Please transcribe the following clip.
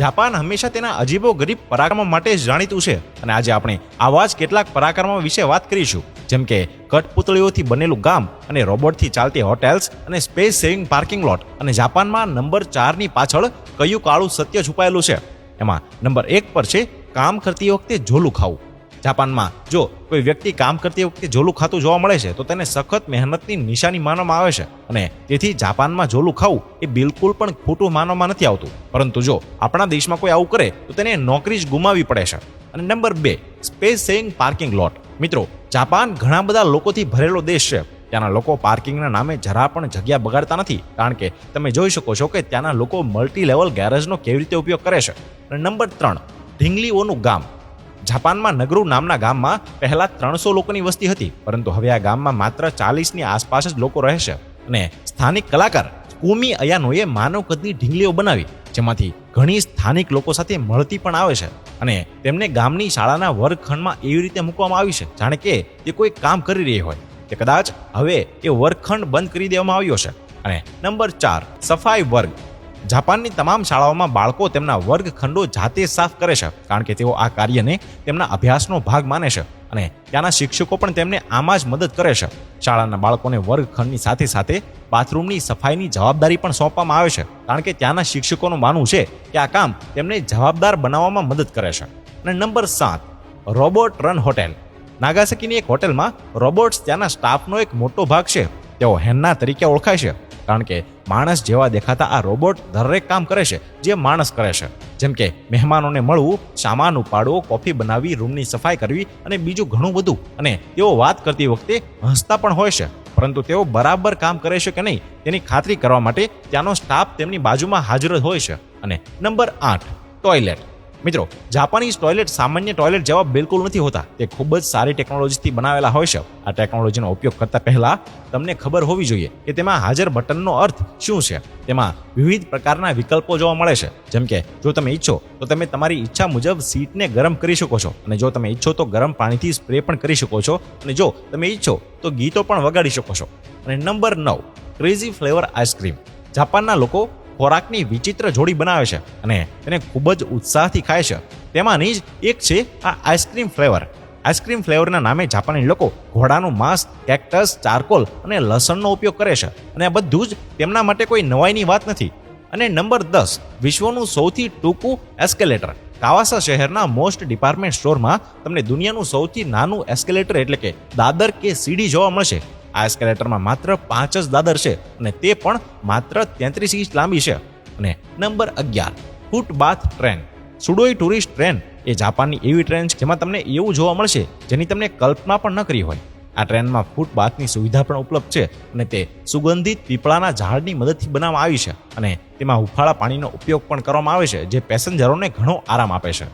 Japan હંમેશા તેના અજીબો ગરીબ પરાક્રમો માટે જાણીતું છે. અને આજે આપણે આવા જ કેટલાક પરાક્રમો વિશે વાત કરીશું. જેમ કે કઠપુતળીઓથી બનેલું ગામ અને રોબોટથી ચાલતી હોટેલ્સ અને સ્પેસ સેવિંગ પાર્કિંગ લોટ. અને જાપાનમાં નંબર ચારની પાછળ કયું કાળું સત્ય છુપાયેલું છે. એમાં નંબર એક પર છે, કામ કરતી વખતે ઝોલું ખાવું. જાપાનમાં. જો કોઈ વ્યક્તિ કામ કરતી વખતે ઝોલું ખાતું જોવા મળે છે, તો તેને સખત મહેનતની નિશાની માનવામાં આવે છે. અને તેથી જાપાનમાં ઝોલું ખાવું એ બિલકુલ પણ ખોટું માનવામાં નથી આવતું. પરંતુ જો આપણા દેશમાં કોઈ આવું કરે, તો તેને નોકરી જ ગુમાવી પડે છે. અને નંબર બે, સ્પેસ સેવિંગ પાર્કિંગ લોટ. મિત્રો, જાપાન ઘણા બધા લોકોથી ભરેલો દેશ છે. ત્યાંના લોકો પાર્કિંગના નામે જરા પણ જગ્યા બગાડતા નથી. કારણ કે તમે જોઈ શકો છો કે ત્યાંના લોકો મલ્ટી લેવલ ગેરેજનો કેવી રીતે ઉપયોગ કરે છે. અને નંબર ત્રણ, ઢીંગલીઓનું ગામ. જાપાનમાં નગરુ નામના ગામમાં પહેલા ત્રણસો લોકોની વસ્તી હતી, પરંતુ હવે આ ગામમાં માત્ર ચાલીસની આસપાસ જ લોકો રહે છે. અને સ્થાનિક કલાકાર કુમી અયાનોએ માનવ કદની ઢીંગલીઓ બનાવી, જેમાંથી ઘણી સ્થાનિક લોકો સાથે મળતી પણ આવે છે. અને તેમને ગામની શાળાના વર્ગખંડમાં એવી રીતે મૂકવામાં આવી છે, જાણે કે તે કોઈ કામ કરી રહી હોય. તે કદાચ હવે એ વર્ગખંડ બંધ કરી દેવામાં આવ્યો છે. અને નંબર ચાર, સફાઈ વર્ગ. જાપાનની તમામ શાળાઓમાં બાળકો તેમના વર્ગખંડો જાતે સાફ કરે છે, કારણ કે તેઓ આ કાર્યને તેમના અભ્યાસનો ભાગ માને છે અને ત્યાંના શિક્ષકો પણ તેમને આમાં જ મદદ કરે છે. શાળાના બાળકોને વર્ગખંડની સાથે સાથે બાથરૂમની સફાઈની જવાબદારી પણ સોંપવામાં આવે છે, કારણ કે ત્યાંના શિક્ષકોનું માનવું છે કે આ કામ તેમને જવાબદાર બનાવવામાં મદદ કરે છે. અને નંબર સાત, રોબોટ રન હોટેલ. નાગાસકીની એક હોટેલમાં રોબોટ્સ ત્યાંના સ્ટાફનો એક મોટો ભાગ છે. તેઓ હેન્ના તરીકે ઓળખાય છે. કારણ કે માણસ જેવા દેખાતા આ રોબોટ દરેક કામ કરે છે, જે માણસ કરે છે. જેમ કે મહેમાનોને મળવું, સામાન ઉપાડવો, કોફી બનાવવી, રૂમની સફાઈ કરવી અને બીજું ઘણું બધું. અને તેઓ વાત કરતી વખતે હસતા પણ હોય છે. પરંતુ તેઓ બરાબર કામ કરે છે કે નહીં, તેની ખાતરી કરવા માટે ત્યાંનો સ્ટાફ તેમની બાજુમાં હાજર હોય છે. અને નંબર આઠ, ટોયલેટ. મિત્રો, જાપાનીઝ ટોયલેટ સામાન્ય ટોયલેટ જેવા બિલકુલ નથી હોતા. તે ખૂબ જ સારી ટેકનોલોજીથી બનાવેલા હોય છે. આ ટેકનોલોજીનો ઉપયોગ કરતા પહેલા તમને ખબર હોવી જોઈએ કે તેમાં હાજર બટનનો અર્થ શું છે. તેમાં વિવિધ પ્રકારના વિકલ્પો જોવા મળે છે. જેમ કે, જો તમે ઈચ્છો, તો તમે તમારી ઈચ્છા મુજબ સીટને ગરમ કરી શકો છો. અને જો તમે ઈચ્છો, તો ગરમ પાણીથી સ્પ્રે પણ કરી શકો છો. અને જો તમે ઈચ્છો, તો ગીતો પણ વગાડી શકો છો. અને નંબર નવ, ક્રેઝી ફ્લેવર આઈસ્ક્રીમ. જાપાનના લોકો ખોરાકની વિચિત્ર જોડી બનાવે છે અને તેને ખૂબ જ ઉત્સાહથી ખાય છે. તેમાંની જ એક છે આ આઈસ્ક્રીમ ફ્લેવર. આઈસ્ક્રીમ ફ્લેવરના નામે જાપાની લોકો ઘોડાનું માંસ, કેક્ટસ, ચારકોલ અને લસણનો ઉપયોગ કરે છે અને આ બધું જ તેમના માટે કોઈ નવાઈની વાત નથી. અને નંબર દસ, વિશ્વનું સૌથી ટૂંકું એસ્કેલેટર. કાવાસા શહેરના મોસ્ટ ડિપાર્ટમેન્ટ સ્ટોરમાં તમને દુનિયાનું સૌથી નાનું એસ્કેલેટર એટલે કે દાદર કે સીડી જોવા મળશે. આ એસ્કેલેટરમાં માત્ર પાંચ જ દાદર છે અને તે પણ માત્ર તેત્રીસ ઇંચ લાંબી છે. અને નંબર અગિયાર, ફૂટબાથ ટ્રેન. સુડોઈ ટુરિસ્ટ ટ્રેન એ જાપાનની એવી ટ્રેન છે જેમાં તમને એવું જોવા મળશે જેની તમને કલ્પના પણ ન કરી હોય. આ ટ્રેનમાં ફૂટબાથની સુવિધા પણ ઉપલબ્ધ છે અને તે સુગંધિત પીપળાના ઝાડની મદદથી બનાવવામાં આવી છે અને તેમાં હુફાળા પાણીનો ઉપયોગ પણ કરવામાં આવે છે જે પેસેન્જરોને ઘણો આરામ આપે છે.